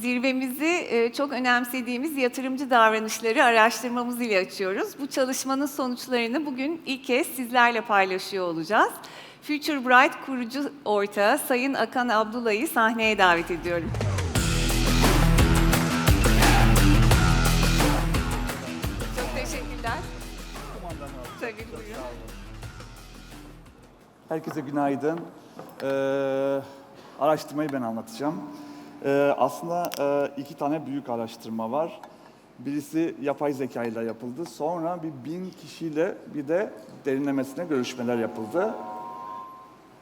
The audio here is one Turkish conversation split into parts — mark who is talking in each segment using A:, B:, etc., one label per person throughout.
A: Zirvemizi e, çok önemsediğimiz yatırımcı davranışları araştırmamız ile açıyoruz. Bu çalışmanın sonuçlarını bugün ilk kez sizlerle paylaşıyor olacağız. Future Bright kurucu ortağı Sayın Akan Abdullah'ı sahneye davet ediyorum. Çok teşekkürler. Tabii buyurun.
B: Herkese günaydın. Ee, araştırmayı ben anlatacağım. Ee, aslında e, iki tane büyük araştırma var. Birisi yapay zeka ile yapıldı. Sonra bir bin kişiyle bir de derinlemesine görüşmeler yapıldı.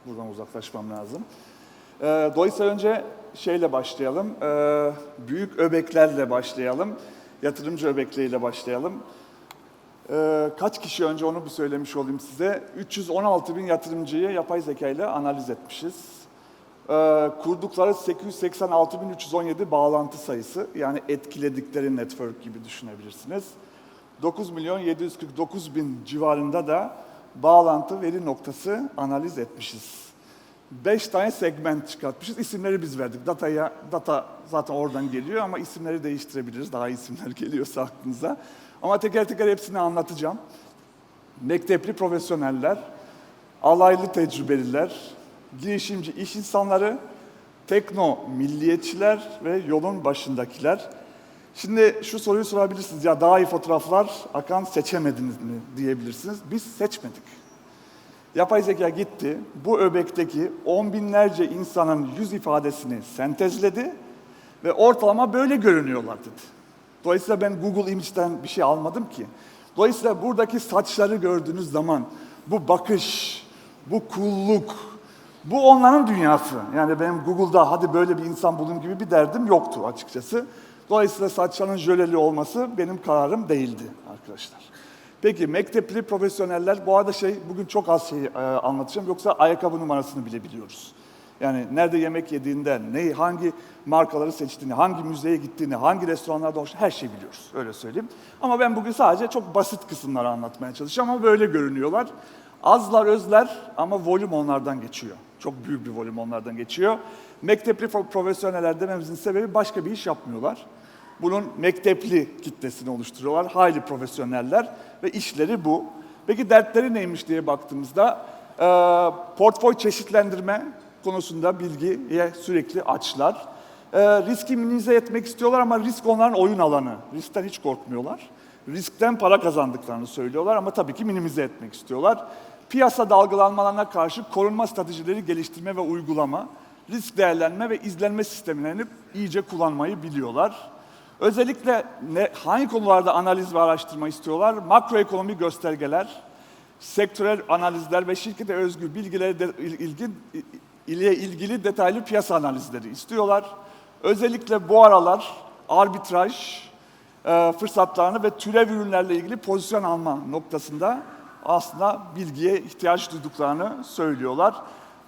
B: Buradan uzaklaşmam lazım. Ee, dolayısıyla önce şeyle başlayalım. Ee, büyük öbeklerle başlayalım. Yatırımcı öbekleriyle başlayalım. Ee, kaç kişi önce onu bir söylemiş olayım size. 316 bin yatırımcıyı yapay zeka ile analiz etmişiz. Ee, kurdukları 886.317 bağlantı sayısı yani etkiledikleri network gibi düşünebilirsiniz. 9 milyon 749 bin civarında da bağlantı veri noktası analiz etmişiz. 5 tane segment çıkartmışız. İsimleri biz verdik. Dataya, data zaten oradan geliyor ama isimleri değiştirebiliriz. Daha isimler geliyorsa aklınıza. Ama teker teker hepsini anlatacağım. Mektepli profesyoneller, alaylı tecrübeliler, girişimci iş insanları, tekno milliyetçiler ve yolun başındakiler. Şimdi şu soruyu sorabilirsiniz. Ya daha iyi fotoğraflar akan seçemediniz mi diyebilirsiniz. Biz seçmedik. Yapay zeka gitti, bu öbekteki on binlerce insanın yüz ifadesini sentezledi ve ortalama böyle görünüyorlar dedi. Dolayısıyla ben Google Image'den bir şey almadım ki. Dolayısıyla buradaki saçları gördüğünüz zaman bu bakış, bu kulluk, bu onların dünyası. Yani benim Google'da hadi böyle bir insan bulayım gibi bir derdim yoktu açıkçası. Dolayısıyla saçlarının jöleli olması benim kararım değildi arkadaşlar. Peki mektepli profesyoneller, bu arada şey bugün çok az şey e, anlatacağım yoksa ayakkabı numarasını bile biliyoruz. Yani nerede yemek yediğinde, ne, hangi markaları seçtiğini, hangi müzeye gittiğini, hangi restoranlarda hoş, her şeyi biliyoruz. Öyle söyleyeyim. Ama ben bugün sadece çok basit kısımları anlatmaya çalışacağım ama böyle görünüyorlar. Azlar özler ama volüm onlardan geçiyor. Çok büyük bir volüm onlardan geçiyor. Mektepli pro- profesyoneller dememizin sebebi başka bir iş yapmıyorlar. Bunun mektepli kitlesini oluşturuyorlar. Hayli profesyoneller ve işleri bu. Peki dertleri neymiş diye baktığımızda e, portföy çeşitlendirme konusunda bilgiye sürekli açlar. E, riski minimize etmek istiyorlar ama risk onların oyun alanı. Riskten hiç korkmuyorlar. Riskten para kazandıklarını söylüyorlar ama tabii ki minimize etmek istiyorlar. Piyasa dalgalanmalarına karşı korunma stratejileri geliştirme ve uygulama, risk değerlenme ve izlenme sistemlerini iyice kullanmayı biliyorlar. Özellikle ne, hangi konularda analiz ve araştırma istiyorlar? Makroekonomi göstergeler, sektörel analizler ve şirkete özgü bilgileri de, ilgin, ile ilgili detaylı piyasa analizleri istiyorlar. Özellikle bu aralar arbitraj e, fırsatlarını ve türev ürünlerle ilgili pozisyon alma noktasında aslında bilgiye ihtiyaç duyduklarını söylüyorlar.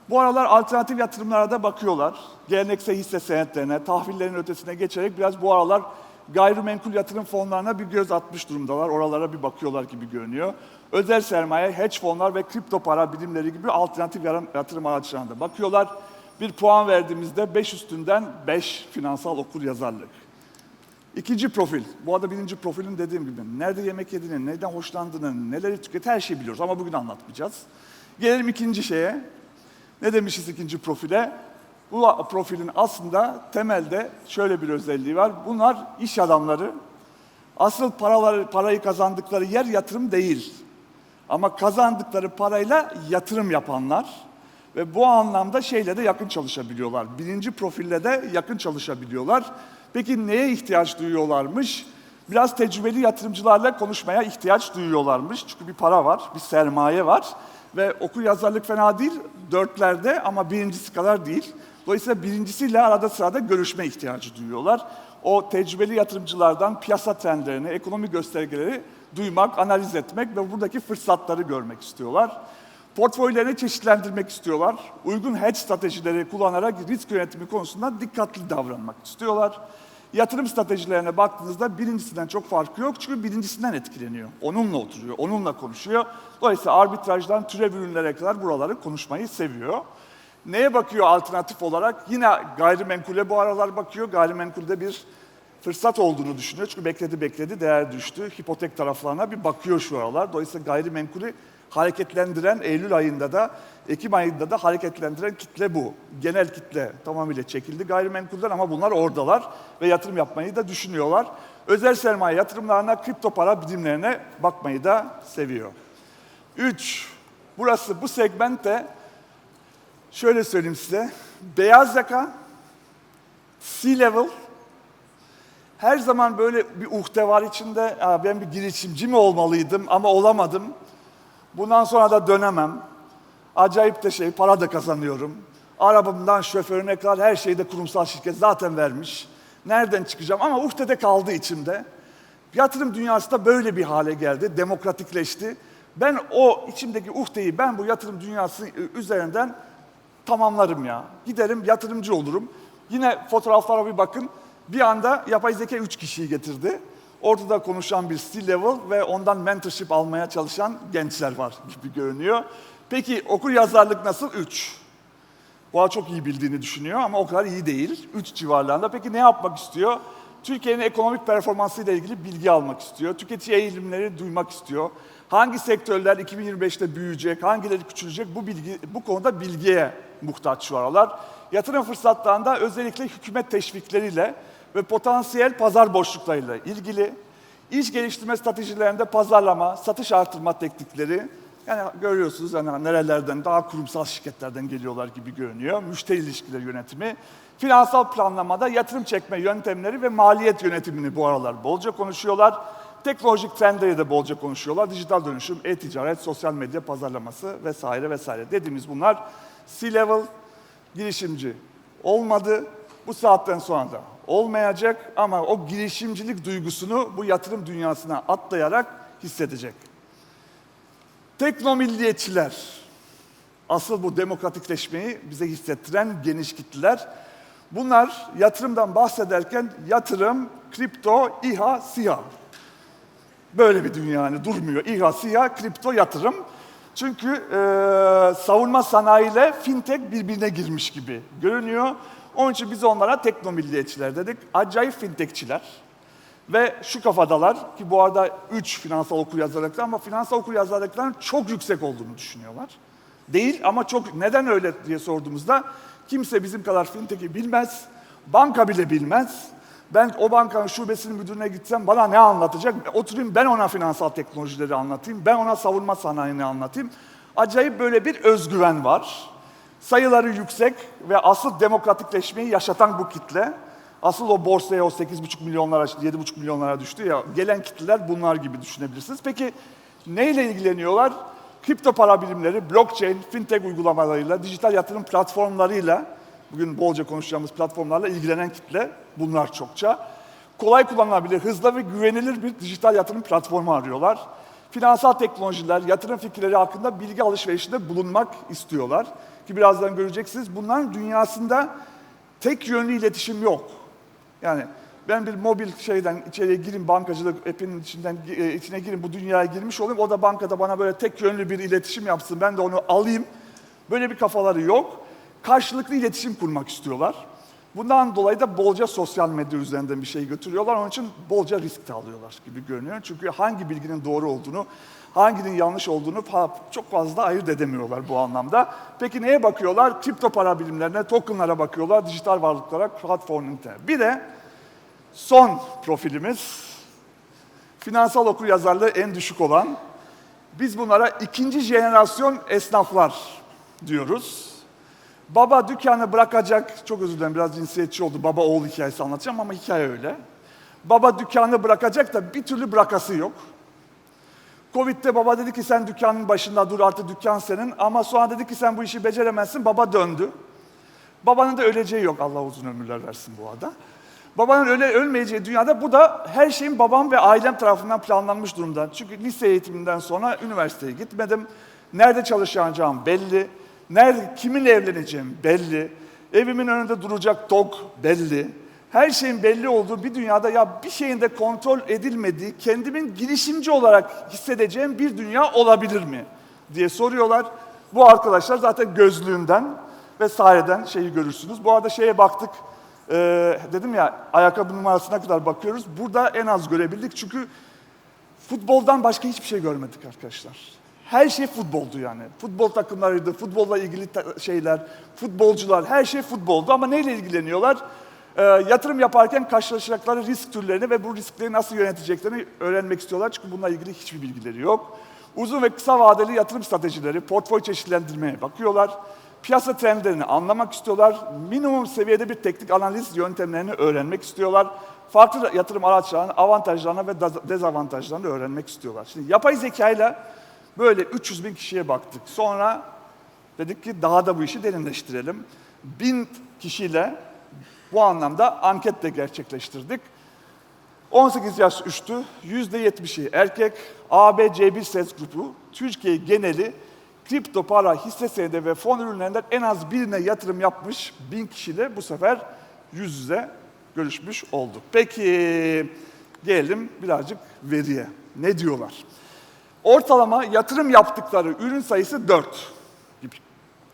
B: Bu aralar alternatif yatırımlara da bakıyorlar. Geleneksel hisse senetlerine, tahvillerin ötesine geçerek biraz bu aralar gayrimenkul yatırım fonlarına bir göz atmış durumdalar. Oralara bir bakıyorlar gibi görünüyor. Özel sermaye, hedge fonlar ve kripto para birimleri gibi alternatif yatırım araçlarına da bakıyorlar. Bir puan verdiğimizde 5 üstünden 5 finansal okur yazarlık. İkinci profil. Bu arada birinci profilin dediğim gibi nerede yemek yediğini, neden hoşlandığını, neleri tüket her şeyi biliyoruz ama bugün anlatmayacağız. Gelelim ikinci şeye. Ne demişiz ikinci profile? Bu profilin aslında temelde şöyle bir özelliği var. Bunlar iş adamları. Asıl paraları, parayı kazandıkları yer yatırım değil. Ama kazandıkları parayla yatırım yapanlar ve bu anlamda şeyle de yakın çalışabiliyorlar. Birinci profille de yakın çalışabiliyorlar. Peki neye ihtiyaç duyuyorlarmış? Biraz tecrübeli yatırımcılarla konuşmaya ihtiyaç duyuyorlarmış. Çünkü bir para var, bir sermaye var. Ve okur yazarlık fena değil, dörtlerde ama birincisi kadar değil. Dolayısıyla birincisiyle arada sırada görüşme ihtiyacı duyuyorlar. O tecrübeli yatırımcılardan piyasa trendlerini, ekonomi göstergeleri duymak, analiz etmek ve buradaki fırsatları görmek istiyorlar. Portföylerini çeşitlendirmek istiyorlar. Uygun hedge stratejileri kullanarak risk yönetimi konusunda dikkatli davranmak istiyorlar. Yatırım stratejilerine baktığınızda birincisinden çok farkı yok çünkü birincisinden etkileniyor. Onunla oturuyor, onunla konuşuyor. Dolayısıyla arbitrajdan türev ürünlere kadar buraları konuşmayı seviyor. Neye bakıyor alternatif olarak? Yine gayrimenkule bu aralar bakıyor. Gayrimenkulde bir fırsat olduğunu düşünüyor. Çünkü bekledi bekledi değer düştü. Hipotek taraflarına bir bakıyor şu aralar. Dolayısıyla gayrimenkulü hareketlendiren Eylül ayında da Ekim ayında da hareketlendiren kitle bu. Genel kitle tamamıyla çekildi gayrimenkulden ama bunlar oradalar ve yatırım yapmayı da düşünüyorlar. Özel sermaye yatırımlarına, kripto para birimlerine bakmayı da seviyor. Üç, burası bu segmentte şöyle söyleyeyim size. Beyaz yaka, C-level, her zaman böyle bir uhde var içinde. "Aa, ben bir girişimci mi olmalıydım ama olamadım. Bundan sonra da dönemem. Acayip de şey, para da kazanıyorum. Arabamdan şoförüne kadar her şeyde kurumsal şirket zaten vermiş. Nereden çıkacağım? Ama uhdede kaldı içimde. Yatırım dünyası da böyle bir hale geldi, demokratikleşti. Ben o içimdeki uhdeyi, ben bu yatırım dünyası üzerinden tamamlarım ya. Giderim yatırımcı olurum. Yine fotoğraflara bir bakın. Bir anda yapay zeka üç kişiyi getirdi. Ortada konuşan bir C-level ve ondan mentorship almaya çalışan gençler var gibi görünüyor. Peki okur yazarlık nasıl? Üç. Boğa çok iyi bildiğini düşünüyor ama o kadar iyi değil. Üç civarlarında. Peki ne yapmak istiyor? Türkiye'nin ekonomik performansıyla ilgili bilgi almak istiyor. Tüketici eğilimleri duymak istiyor. Hangi sektörler 2025'te büyüyecek, hangileri küçülecek bu bilgi bu konuda bilgiye muhtaç şu aralar. Yatırım fırsatlarında özellikle hükümet teşvikleriyle ve potansiyel pazar boşluklarıyla ilgili iş geliştirme stratejilerinde pazarlama, satış artırma teknikleri, yani görüyorsunuz yani nerelerden, daha kurumsal şirketlerden geliyorlar gibi görünüyor. Müşteri ilişkileri yönetimi, finansal planlamada yatırım çekme yöntemleri ve maliyet yönetimini bu aralar bolca konuşuyorlar. Teknolojik trendleri de bolca konuşuyorlar. Dijital dönüşüm, e-ticaret, sosyal medya pazarlaması vesaire vesaire. Dediğimiz bunlar C-level girişimci olmadı. Bu saatten sonra da olmayacak ama o girişimcilik duygusunu bu yatırım dünyasına atlayarak hissedecek. Teknomilliyetçiler, asıl bu demokratikleşmeyi bize hissettiren geniş kitleler. Bunlar yatırımdan bahsederken yatırım, kripto, İHA, SİHA. Böyle bir dünya yani durmuyor. İHA, SİHA, kripto, yatırım. Çünkü e, savunma sanayiyle fintech birbirine girmiş gibi görünüyor. Onun için biz onlara teknomilliyetçiler dedik. Acayip fintechçiler. Ve şu kafadalar ki bu arada 3 finansal okuryazarlıklar ama finansal okuryazarlıkların çok yüksek olduğunu düşünüyorlar. Değil ama çok neden öyle diye sorduğumuzda kimse bizim kadar fintech'i bilmez, banka bile bilmez. Ben o bankanın şubesinin müdürüne gitsem bana ne anlatacak? Oturayım ben ona finansal teknolojileri anlatayım, ben ona savunma sanayini anlatayım. Acayip böyle bir özgüven var. Sayıları yüksek ve asıl demokratikleşmeyi yaşatan bu kitle. Asıl o borsaya o 8,5 milyonlara, 7,5 milyonlara düştü ya. Gelen kitleler bunlar gibi düşünebilirsiniz. Peki neyle ilgileniyorlar? Kripto para birimleri, blockchain, fintech uygulamalarıyla, dijital yatırım platformlarıyla, bugün bolca konuşacağımız platformlarla ilgilenen kitle bunlar çokça. Kolay kullanılabilir, hızlı ve güvenilir bir dijital yatırım platformu arıyorlar. Finansal teknolojiler, yatırım fikirleri hakkında bilgi alışverişinde bulunmak istiyorlar. Ki birazdan göreceksiniz bunların dünyasında tek yönlü iletişim yok. Yani ben bir mobil şeyden içeriye gireyim, bankacılık app'inin içinden e, içine gireyim, bu dünyaya girmiş olayım. O da bankada bana böyle tek yönlü bir iletişim yapsın, ben de onu alayım. Böyle bir kafaları yok. Karşılıklı iletişim kurmak istiyorlar. Bundan dolayı da bolca sosyal medya üzerinden bir şey götürüyorlar. Onun için bolca risk de alıyorlar gibi görünüyor. Çünkü hangi bilginin doğru olduğunu, hanginin yanlış olduğunu çok fazla ayırt edemiyorlar bu anlamda. Peki neye bakıyorlar? Kripto para birimlerine, tokenlara bakıyorlar, dijital varlıklara, crowdfunding'e. Bir de son profilimiz, finansal okuryazarlığı en düşük olan, biz bunlara ikinci jenerasyon esnaflar diyoruz. Baba dükkanı bırakacak, çok özür dilerim biraz cinsiyetçi oldu, baba oğul hikayesi anlatacağım ama hikaye öyle. Baba dükkanı bırakacak da bir türlü bırakası yok. Covid'de baba dedi ki sen dükkanın başında dur artık dükkan senin ama sonra dedi ki sen bu işi beceremezsin baba döndü. Babanın da öleceği yok Allah uzun ömürler versin bu arada. Babanın öyle ölmeyeceği dünyada bu da her şeyin babam ve ailem tarafından planlanmış durumda. Çünkü lise eğitiminden sonra üniversiteye gitmedim. Nerede çalışacağım belli. Nerede, kiminle evleneceğim belli. Evimin önünde duracak dog belli. Her şeyin belli olduğu bir dünyada ya bir şeyin de kontrol edilmediği, kendimin girişimci olarak hissedeceğim bir dünya olabilir mi diye soruyorlar. Bu arkadaşlar zaten gözlüğünden vesaireden şeyi görürsünüz. Bu arada şeye baktık, e, dedim ya ayakkabı numarasına kadar bakıyoruz. Burada en az görebildik çünkü futboldan başka hiçbir şey görmedik arkadaşlar. Her şey futboldu yani. Futbol takımlarıydı, futbolla ilgili ta- şeyler, futbolcular, her şey futboldu ama neyle ilgileniyorlar? Ee, yatırım yaparken karşılaşacakları risk türlerini ve bu riskleri nasıl yöneteceklerini öğrenmek istiyorlar. Çünkü bununla ilgili hiçbir bilgileri yok. Uzun ve kısa vadeli yatırım stratejileri, portföy çeşitlendirmeye bakıyorlar. Piyasa trendlerini anlamak istiyorlar. Minimum seviyede bir teknik analiz yöntemlerini öğrenmek istiyorlar. Farklı yatırım araçlarının avantajlarını ve dez- dezavantajlarını öğrenmek istiyorlar. Şimdi yapay zekayla böyle 300 bin kişiye baktık. Sonra dedik ki daha da bu işi derinleştirelim. Bin kişiyle bu anlamda anket de gerçekleştirdik. 18 yaş üstü, %70'i erkek, ABC1 ses grubu, Türkiye geneli kripto para, hisse senedi ve fon ürünlerinden en az birine yatırım yapmış bin kişiyle bu sefer yüz yüze görüşmüş olduk. Peki gelelim birazcık veriye. Ne diyorlar? Ortalama yatırım yaptıkları ürün sayısı 4 gibi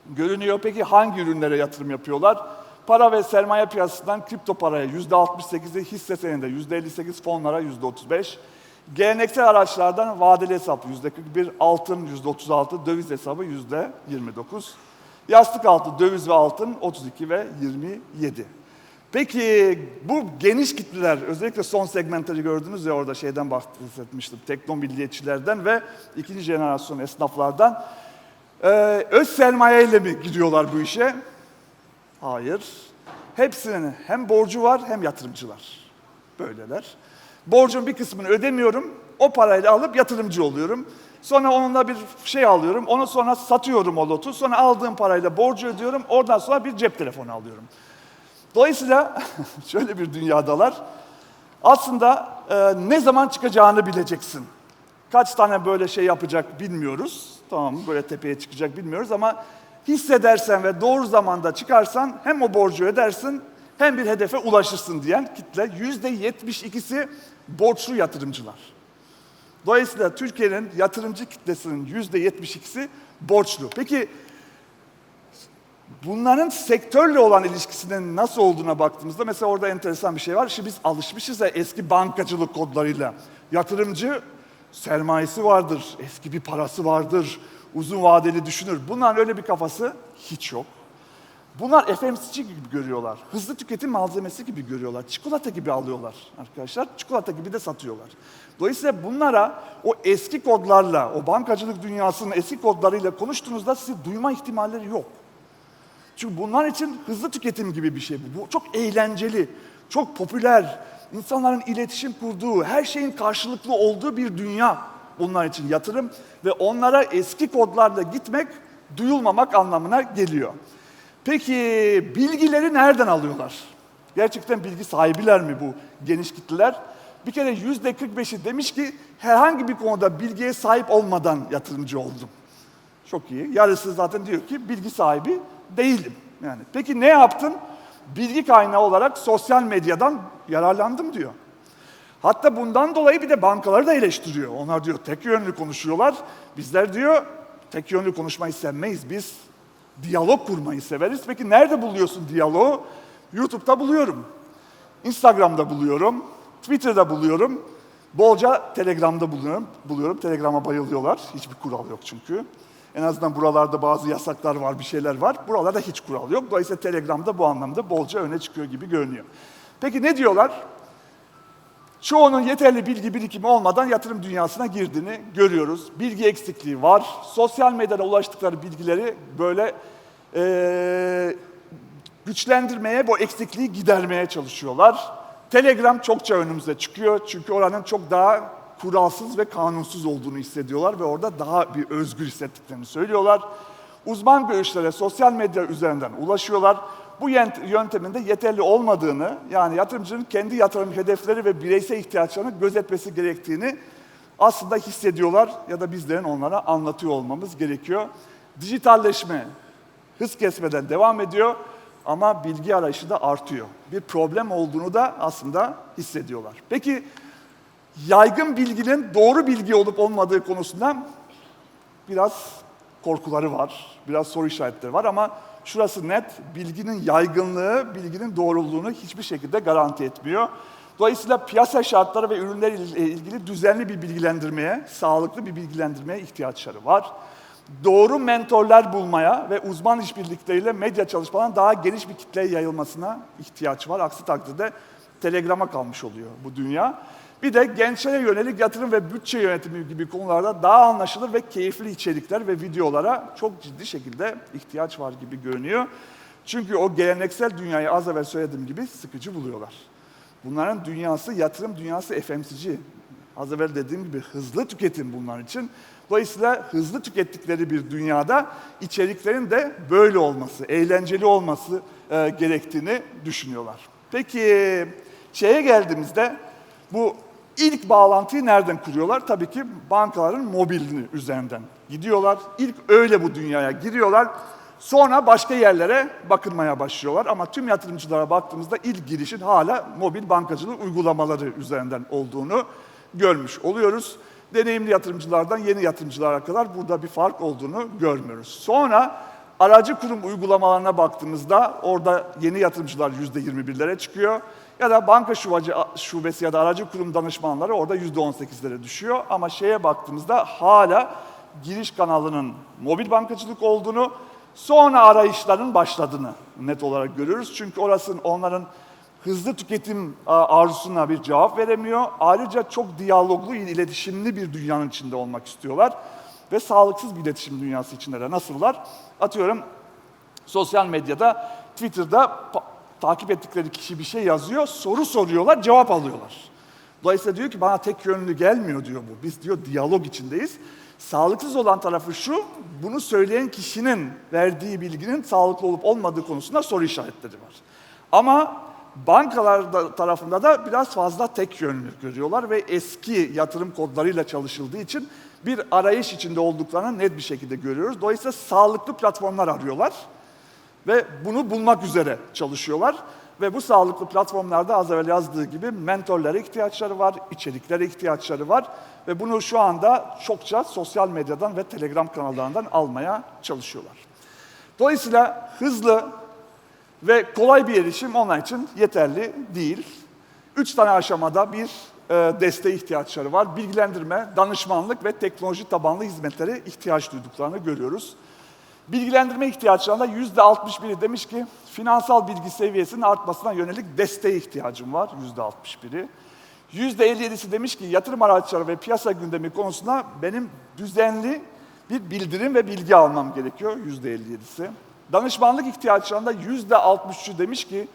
B: görünüyor. Peki hangi ürünlere yatırım yapıyorlar? Para ve sermaye piyasasından kripto paraya %68'i, hisse senedinde %58, fonlara %35. Geleneksel araçlardan vadeli hesap %41, altın %36, döviz hesabı %29. Yastık altı, döviz ve altın 32 ve 27. Peki bu geniş kitleler, özellikle son segmentleri gördünüz ya orada şeyden bahsetmiştim, tekno milliyetçilerden ve ikinci jenerasyon esnaflardan. Ee, öz sermayeyle mi giriyorlar bu işe? Hayır. Hepsinin hem borcu var hem yatırımcılar. Böyleler. Borcun bir kısmını ödemiyorum, o parayla alıp yatırımcı oluyorum. Sonra onunla bir şey alıyorum, onu sonra satıyorum o lotu. Sonra aldığım parayla borcu ödüyorum, oradan sonra bir cep telefonu alıyorum. Dolayısıyla şöyle bir dünyadalar. Aslında e, ne zaman çıkacağını bileceksin. Kaç tane böyle şey yapacak bilmiyoruz. Tamam? Böyle tepeye çıkacak bilmiyoruz ama hissedersen ve doğru zamanda çıkarsan hem o borcu ödersin hem bir hedefe ulaşırsın diyen kitle yüzde yetmiş ikisi borçlu yatırımcılar. Dolayısıyla Türkiye'nin yatırımcı kitlesinin yüzde yetmiş ikisi borçlu. Peki bunların sektörle olan ilişkisinin nasıl olduğuna baktığımızda mesela orada enteresan bir şey var. Şimdi biz alışmışız ya eski bankacılık kodlarıyla. Yatırımcı sermayesi vardır, eski bir parası vardır, uzun vadeli düşünür. Bunların öyle bir kafası hiç yok. Bunlar FMCG gibi görüyorlar. Hızlı tüketim malzemesi gibi görüyorlar. Çikolata gibi alıyorlar arkadaşlar. Çikolata gibi de satıyorlar. Dolayısıyla bunlara o eski kodlarla, o bankacılık dünyasının eski kodlarıyla konuştuğunuzda sizi duyma ihtimalleri yok. Çünkü bunlar için hızlı tüketim gibi bir şey bu. Bu çok eğlenceli, çok popüler, insanların iletişim kurduğu, her şeyin karşılıklı olduğu bir dünya bunlar için yatırım ve onlara eski kodlarla gitmek duyulmamak anlamına geliyor. Peki bilgileri nereden alıyorlar? Gerçekten bilgi sahibiler mi bu geniş kitleler? Bir kere yüzde 45'i demiş ki herhangi bir konuda bilgiye sahip olmadan yatırımcı oldum. Çok iyi. Yarısı zaten diyor ki bilgi sahibi değilim. Yani peki ne yaptın? Bilgi kaynağı olarak sosyal medyadan yararlandım diyor. Hatta bundan dolayı bir de bankaları da eleştiriyor. Onlar diyor tek yönlü konuşuyorlar. Bizler diyor tek yönlü konuşmayı sevmeyiz. Biz diyalog kurmayı severiz. Peki nerede buluyorsun diyaloğu? YouTube'da buluyorum. Instagram'da buluyorum. Twitter'da buluyorum. Bolca Telegram'da buluyorum. buluyorum. Telegram'a bayılıyorlar. Hiçbir kural yok çünkü. En azından buralarda bazı yasaklar var, bir şeyler var. Buralarda hiç kural yok. Dolayısıyla Telegram'da bu anlamda bolca öne çıkıyor gibi görünüyor. Peki ne diyorlar? Çoğunun yeterli bilgi birikimi olmadan yatırım dünyasına girdiğini görüyoruz. Bilgi eksikliği var. Sosyal medyada ulaştıkları bilgileri böyle eee, güçlendirmeye, bu eksikliği gidermeye çalışıyorlar. Telegram çokça önümüze çıkıyor çünkü oranın çok daha kuralsız ve kanunsuz olduğunu hissediyorlar ve orada daha bir özgür hissettiklerini söylüyorlar. Uzman görüşlere sosyal medya üzerinden ulaşıyorlar. Bu yöntemin de yeterli olmadığını, yani yatırımcının kendi yatırım hedefleri ve bireysel ihtiyaçlarını gözetmesi gerektiğini aslında hissediyorlar ya da bizlerin onlara anlatıyor olmamız gerekiyor. Dijitalleşme hız kesmeden devam ediyor ama bilgi arayışı da artıyor. Bir problem olduğunu da aslında hissediyorlar. Peki yaygın bilginin doğru bilgi olup olmadığı konusunda biraz korkuları var, biraz soru işaretleri var ama şurası net, bilginin yaygınlığı, bilginin doğruluğunu hiçbir şekilde garanti etmiyor. Dolayısıyla piyasa şartları ve ürünler ile ilgili düzenli bir bilgilendirmeye, sağlıklı bir bilgilendirmeye ihtiyaçları var. Doğru mentorlar bulmaya ve uzman işbirlikleriyle medya çalışmalarının daha geniş bir kitleye yayılmasına ihtiyaç var. Aksi takdirde telegrama kalmış oluyor bu dünya. Bir de gençlere yönelik yatırım ve bütçe yönetimi gibi konularda daha anlaşılır ve keyifli içerikler ve videolara çok ciddi şekilde ihtiyaç var gibi görünüyor. Çünkü o geleneksel dünyayı az evvel söylediğim gibi sıkıcı buluyorlar. Bunların dünyası, yatırım dünyası FMCG. Az evvel dediğim gibi hızlı tüketim bunlar için. Dolayısıyla hızlı tükettikleri bir dünyada içeriklerin de böyle olması, eğlenceli olması e, gerektiğini düşünüyorlar. Peki şeye geldiğimizde bu ilk bağlantıyı nereden kuruyorlar? Tabii ki bankaların mobilini üzerinden gidiyorlar. İlk öyle bu dünyaya giriyorlar. Sonra başka yerlere bakılmaya başlıyorlar ama tüm yatırımcılara baktığımızda ilk girişin hala mobil bankacılık uygulamaları üzerinden olduğunu görmüş oluyoruz. Deneyimli yatırımcılardan yeni yatırımcılara kadar burada bir fark olduğunu görmüyoruz. Sonra aracı kurum uygulamalarına baktığımızda orada yeni yatırımcılar %21'lere çıkıyor. Ya da banka şubacı, şubesi ya da aracı kurum danışmanları orada %18'lere düşüyor. Ama şeye baktığımızda hala giriş kanalının mobil bankacılık olduğunu, sonra arayışların başladığını net olarak görüyoruz. Çünkü orası onların hızlı tüketim arzusuna bir cevap veremiyor. Ayrıca çok diyaloglu, iletişimli bir dünyanın içinde olmak istiyorlar. Ve sağlıksız bir iletişim dünyası içinde de nasıllar? Atıyorum sosyal medyada, Twitter'da takip ettikleri kişi bir şey yazıyor, soru soruyorlar, cevap alıyorlar. Dolayısıyla diyor ki bana tek yönlü gelmiyor diyor bu. Biz diyor diyalog içindeyiz. Sağlıksız olan tarafı şu, bunu söyleyen kişinin verdiği bilginin sağlıklı olup olmadığı konusunda soru işaretleri var. Ama bankalar da- tarafında da biraz fazla tek yönlü görüyorlar ve eski yatırım kodlarıyla çalışıldığı için bir arayış içinde olduklarını net bir şekilde görüyoruz. Dolayısıyla sağlıklı platformlar arıyorlar ve bunu bulmak üzere çalışıyorlar. Ve bu sağlıklı platformlarda az evvel yazdığı gibi mentorlara ihtiyaçları var, içeriklere ihtiyaçları var. Ve bunu şu anda çokça sosyal medyadan ve telegram kanallarından almaya çalışıyorlar. Dolayısıyla hızlı ve kolay bir erişim onlar için yeterli değil. Üç tane aşamada bir e, desteğe ihtiyaçları var. Bilgilendirme, danışmanlık ve teknoloji tabanlı hizmetlere ihtiyaç duyduklarını görüyoruz. Bilgilendirme ihtiyaçlarında yüzde 61'i demiş ki finansal bilgi seviyesinin artmasına yönelik desteğe ihtiyacım var yüzde 61'i. Yüzde 57'si demiş ki yatırım araçları ve piyasa gündemi konusunda benim düzenli bir bildirim ve bilgi almam gerekiyor yüzde 57'si. Danışmanlık ihtiyaçlarında yüzde 63'ü demiş ki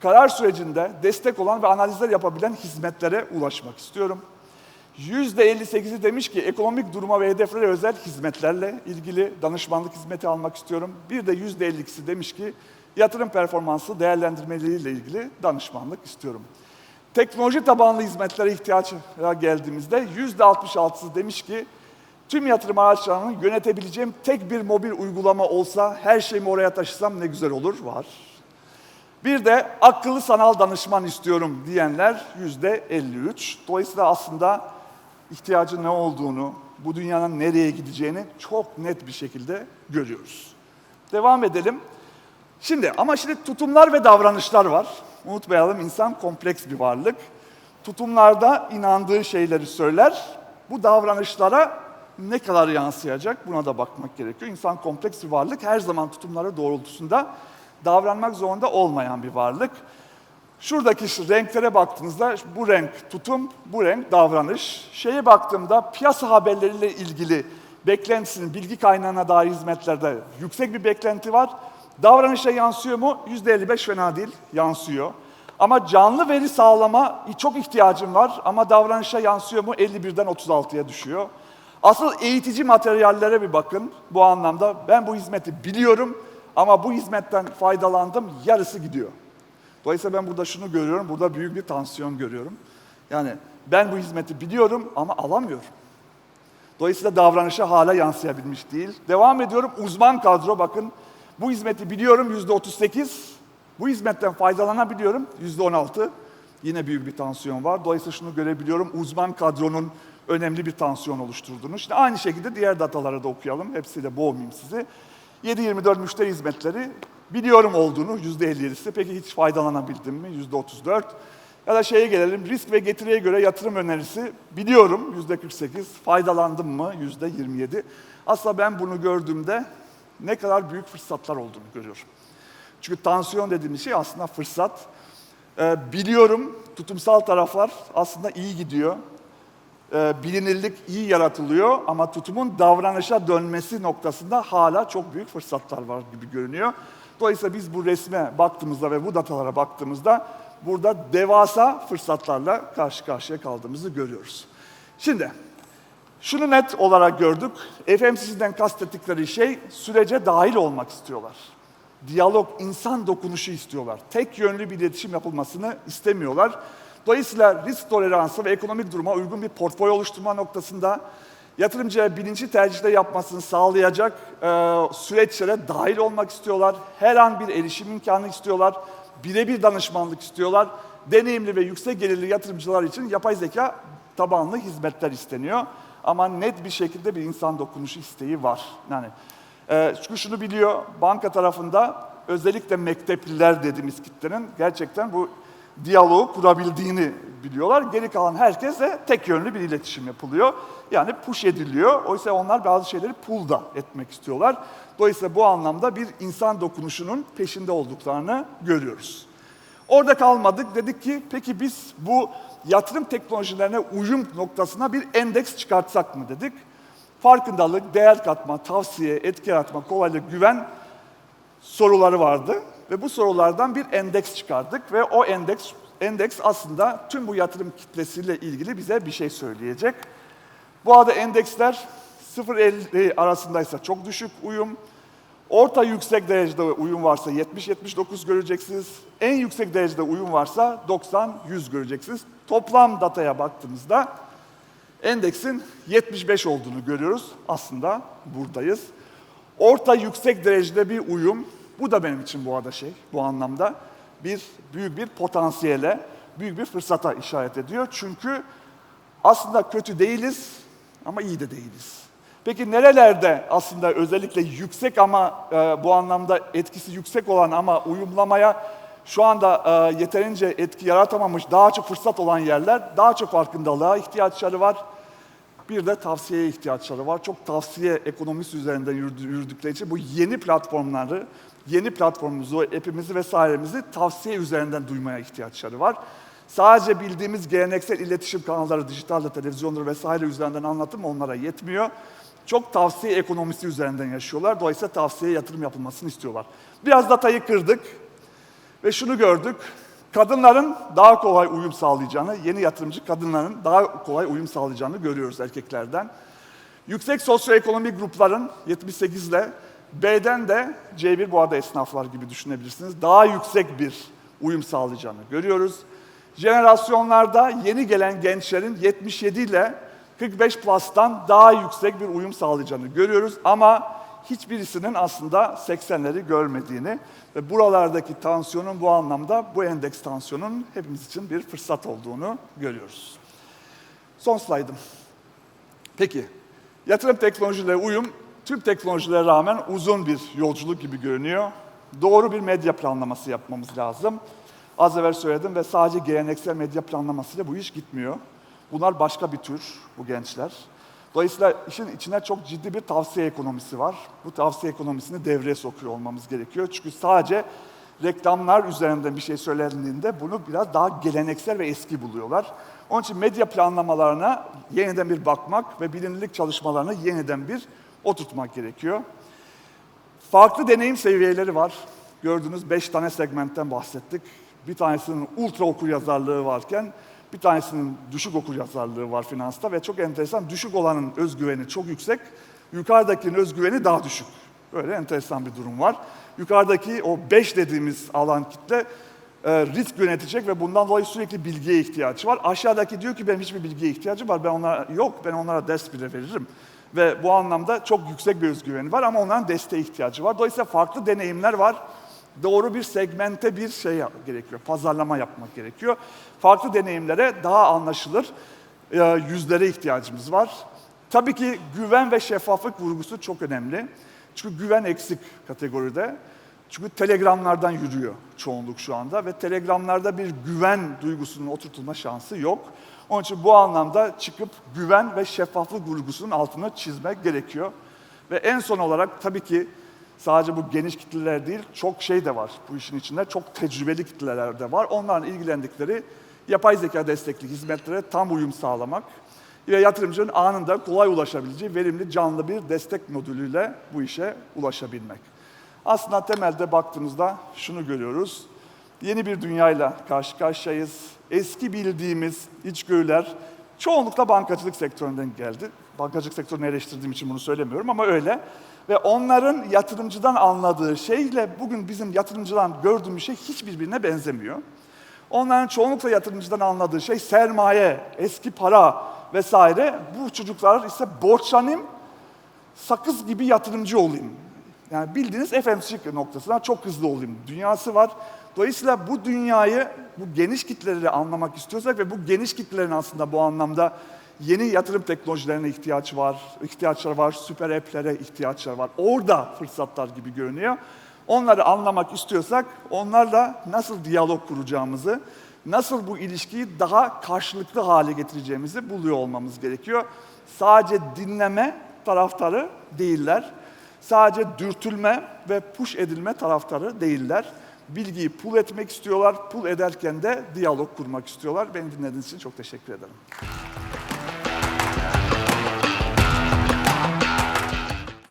B: karar sürecinde destek olan ve analizler yapabilen hizmetlere ulaşmak istiyorum. %58'i demiş ki ekonomik duruma ve hedeflere özel hizmetlerle ilgili danışmanlık hizmeti almak istiyorum. Bir de %52'si demiş ki yatırım performansı değerlendirmeleriyle ilgili danışmanlık istiyorum. Teknoloji tabanlı hizmetlere ihtiyaç geldiğimizde %66'sı demiş ki tüm yatırım araçlarını yönetebileceğim tek bir mobil uygulama olsa her şeyimi oraya taşısam ne güzel olur var. Bir de akıllı sanal danışman istiyorum diyenler yüzde 53. Dolayısıyla aslında ihtiyacın ne olduğunu, bu dünyanın nereye gideceğini çok net bir şekilde görüyoruz. Devam edelim. Şimdi ama şimdi tutumlar ve davranışlar var. Unutmayalım insan kompleks bir varlık. Tutumlarda inandığı şeyleri söyler. Bu davranışlara ne kadar yansıyacak buna da bakmak gerekiyor. İnsan kompleks bir varlık. Her zaman tutumları doğrultusunda davranmak zorunda olmayan bir varlık. Şuradaki şu renklere baktığınızda bu renk tutum, bu renk davranış. Şeye baktığımda piyasa haberleriyle ilgili beklentisinin bilgi kaynağına dair hizmetlerde yüksek bir beklenti var. Davranışa yansıyor mu? %55 fena değil, yansıyor. Ama canlı veri sağlama çok ihtiyacım var ama davranışa yansıyor mu? 51'den 36'ya düşüyor. Asıl eğitici materyallere bir bakın bu anlamda. Ben bu hizmeti biliyorum ama bu hizmetten faydalandım, yarısı gidiyor. Dolayısıyla ben burada şunu görüyorum, burada büyük bir tansiyon görüyorum. Yani ben bu hizmeti biliyorum ama alamıyorum. Dolayısıyla davranışa hala yansıyabilmiş değil. Devam ediyorum, uzman kadro bakın. Bu hizmeti biliyorum yüzde 38. Bu hizmetten faydalanabiliyorum yüzde 16. Yine büyük bir tansiyon var. Dolayısıyla şunu görebiliyorum, uzman kadronun önemli bir tansiyon oluşturduğunu. Şimdi aynı şekilde diğer dataları da okuyalım. Hepsiyle boğmayayım sizi. 7-24 müşteri hizmetleri biliyorum olduğunu %57'si. Peki hiç faydalanabildim mi? %34. Ya da şeye gelelim, risk ve getiriye göre yatırım önerisi biliyorum %48. Faydalandım mı? %27. Aslında ben bunu gördüğümde ne kadar büyük fırsatlar olduğunu görüyorum. Çünkü tansiyon dediğimiz şey aslında fırsat. Ee, biliyorum tutumsal taraflar aslında iyi gidiyor. Ee, bilinirlik iyi yaratılıyor ama tutumun davranışa dönmesi noktasında hala çok büyük fırsatlar var gibi görünüyor. Dolayısıyla biz bu resme baktığımızda ve bu datalara baktığımızda burada devasa fırsatlarla karşı karşıya kaldığımızı görüyoruz. Şimdi şunu net olarak gördük. FMCC'den kastettikleri şey sürece dahil olmak istiyorlar. Diyalog, insan dokunuşu istiyorlar. Tek yönlü bir iletişim yapılmasını istemiyorlar. Dolayısıyla risk toleransı ve ekonomik duruma uygun bir portföy oluşturma noktasında yatırımcıya bilinçli tercihler yapmasını sağlayacak e, süreçlere dahil olmak istiyorlar. Her an bir erişim imkanı istiyorlar. Birebir danışmanlık istiyorlar. Deneyimli ve yüksek gelirli yatırımcılar için yapay zeka tabanlı hizmetler isteniyor. Ama net bir şekilde bir insan dokunuşu isteği var. Yani e, çünkü şunu biliyor, banka tarafında özellikle mektepliler dediğimiz kitlenin gerçekten bu diyaloğu kurabildiğini biliyorlar. Geri kalan herkese tek yönlü bir iletişim yapılıyor. Yani push ediliyor. Oysa onlar bazı şeyleri pull da etmek istiyorlar. Dolayısıyla bu anlamda bir insan dokunuşunun peşinde olduklarını görüyoruz. Orada kalmadık. Dedik ki peki biz bu yatırım teknolojilerine uyum noktasına bir endeks çıkartsak mı dedik. Farkındalık, değer katma, tavsiye, etki yaratma, kolaylık, güven soruları vardı. Ve bu sorulardan bir endeks çıkardık ve o endeks endeks aslında tüm bu yatırım kitlesiyle ilgili bize bir şey söyleyecek. Bu arada endeksler 0-50 arasındaysa çok düşük uyum, orta yüksek derecede uyum varsa 70-79 göreceksiniz, en yüksek derecede uyum varsa 90-100 göreceksiniz. Toplam dataya baktığımızda endeksin 75 olduğunu görüyoruz. Aslında buradayız. Orta yüksek derecede bir uyum, bu da benim için bu arada şey, bu anlamda bir büyük bir potansiyele, büyük bir fırsata işaret ediyor. Çünkü aslında kötü değiliz ama iyi de değiliz. Peki nerelerde aslında özellikle yüksek ama e, bu anlamda etkisi yüksek olan ama uyumlamaya şu anda e, yeterince etki yaratamamış daha çok fırsat olan yerler, daha çok farkındalığa ihtiyaçları var. Bir de tavsiyeye ihtiyaçları var. Çok tavsiye ekonomisi üzerinden yürüdü- yürüdükleri için bu yeni platformları, yeni platformumuzu, app'imizi vesairemizi tavsiye üzerinden duymaya ihtiyaçları var. Sadece bildiğimiz geleneksel iletişim kanalları, dijitalde, televizyonları vesaire üzerinden anlatım onlara yetmiyor. Çok tavsiye ekonomisi üzerinden yaşıyorlar. Dolayısıyla tavsiyeye yatırım yapılmasını istiyorlar. Biraz datayı kırdık ve şunu gördük. Kadınların daha kolay uyum sağlayacağını, yeni yatırımcı kadınların daha kolay uyum sağlayacağını görüyoruz erkeklerden. Yüksek sosyoekonomik grupların 78 ile B'den de C1 bu arada esnaflar gibi düşünebilirsiniz. Daha yüksek bir uyum sağlayacağını görüyoruz. Jenerasyonlarda yeni gelen gençlerin 77 ile 45 plus'tan daha yüksek bir uyum sağlayacağını görüyoruz. Ama hiçbirisinin aslında 80'leri görmediğini ve buralardaki tansiyonun bu anlamda bu endeks tansiyonun hepimiz için bir fırsat olduğunu görüyoruz. Son slaydım. Peki, yatırım teknolojileri uyum tüm teknolojilere rağmen uzun bir yolculuk gibi görünüyor. Doğru bir medya planlaması yapmamız lazım. Az evvel söyledim ve sadece geleneksel medya planlamasıyla bu iş gitmiyor. Bunlar başka bir tür bu gençler. Dolayısıyla işin içine çok ciddi bir tavsiye ekonomisi var. Bu tavsiye ekonomisini devreye sokuyor olmamız gerekiyor. Çünkü sadece reklamlar üzerinden bir şey söylendiğinde bunu biraz daha geleneksel ve eski buluyorlar. Onun için medya planlamalarına yeniden bir bakmak ve bilinirlik çalışmalarına yeniden bir oturtmak gerekiyor. Farklı deneyim seviyeleri var. Gördüğünüz beş tane segmentten bahsettik. Bir tanesinin ultra okuryazarlığı varken bir tanesinin düşük okuryazarlığı var finansta ve çok enteresan düşük olanın özgüveni çok yüksek, yukarıdakinin özgüveni daha düşük. Böyle enteresan bir durum var. Yukarıdaki o 5 dediğimiz alan kitle e, risk yönetecek ve bundan dolayı sürekli bilgiye ihtiyacı var. Aşağıdaki diyor ki benim hiçbir bilgiye ihtiyacım var. Ben onlara yok, ben onlara ders bile veririm. Ve bu anlamda çok yüksek bir özgüveni var ama onların desteğe ihtiyacı var. Dolayısıyla farklı deneyimler var. Doğru bir segmente bir şey gerekiyor, pazarlama yapmak gerekiyor. Farklı deneyimlere daha anlaşılır e, yüzlere ihtiyacımız var. Tabii ki güven ve şeffaflık vurgusu çok önemli. Çünkü güven eksik kategoride. Çünkü telegramlardan yürüyor çoğunluk şu anda ve telegramlarda bir güven duygusunun oturtulma şansı yok. Onun için bu anlamda çıkıp güven ve şeffaflık vurgusunun altına çizmek gerekiyor. Ve en son olarak tabii ki sadece bu geniş kitleler değil, çok şey de var bu işin içinde. Çok tecrübeli kitleler de var. Onların ilgilendikleri yapay zeka destekli hizmetlere tam uyum sağlamak ve yatırımcının anında kolay ulaşabileceği verimli canlı bir destek modülüyle bu işe ulaşabilmek. Aslında temelde baktığımızda şunu görüyoruz. Yeni bir dünyayla karşı karşıyayız. Eski bildiğimiz içgörüler çoğunlukla bankacılık sektöründen geldi. Bankacılık sektörünü eleştirdiğim için bunu söylemiyorum ama öyle. Ve onların yatırımcıdan anladığı şeyle bugün bizim yatırımcıdan gördüğümüz şey hiçbirbirine benzemiyor. Onların çoğunlukla yatırımcıdan anladığı şey sermaye, eski para vesaire. Bu çocuklar ise borçlanayım, sakız gibi yatırımcı olayım. Yani bildiğiniz FMCG noktasına çok hızlı olayım. Dünyası var. Dolayısıyla bu dünyayı, bu geniş kitleleri anlamak istiyorsak ve bu geniş kitlelerin aslında bu anlamda yeni yatırım teknolojilerine ihtiyaç var, ihtiyaçları var, süper app'lere ihtiyaçları var. Orada fırsatlar gibi görünüyor. Onları anlamak istiyorsak onlarla nasıl diyalog kuracağımızı, nasıl bu ilişkiyi daha karşılıklı hale getireceğimizi buluyor olmamız gerekiyor. Sadece dinleme taraftarı değiller. Sadece dürtülme ve push edilme taraftarı değiller. Bilgiyi pul etmek istiyorlar, pul ederken de diyalog kurmak istiyorlar. Beni dinlediğiniz için çok teşekkür ederim.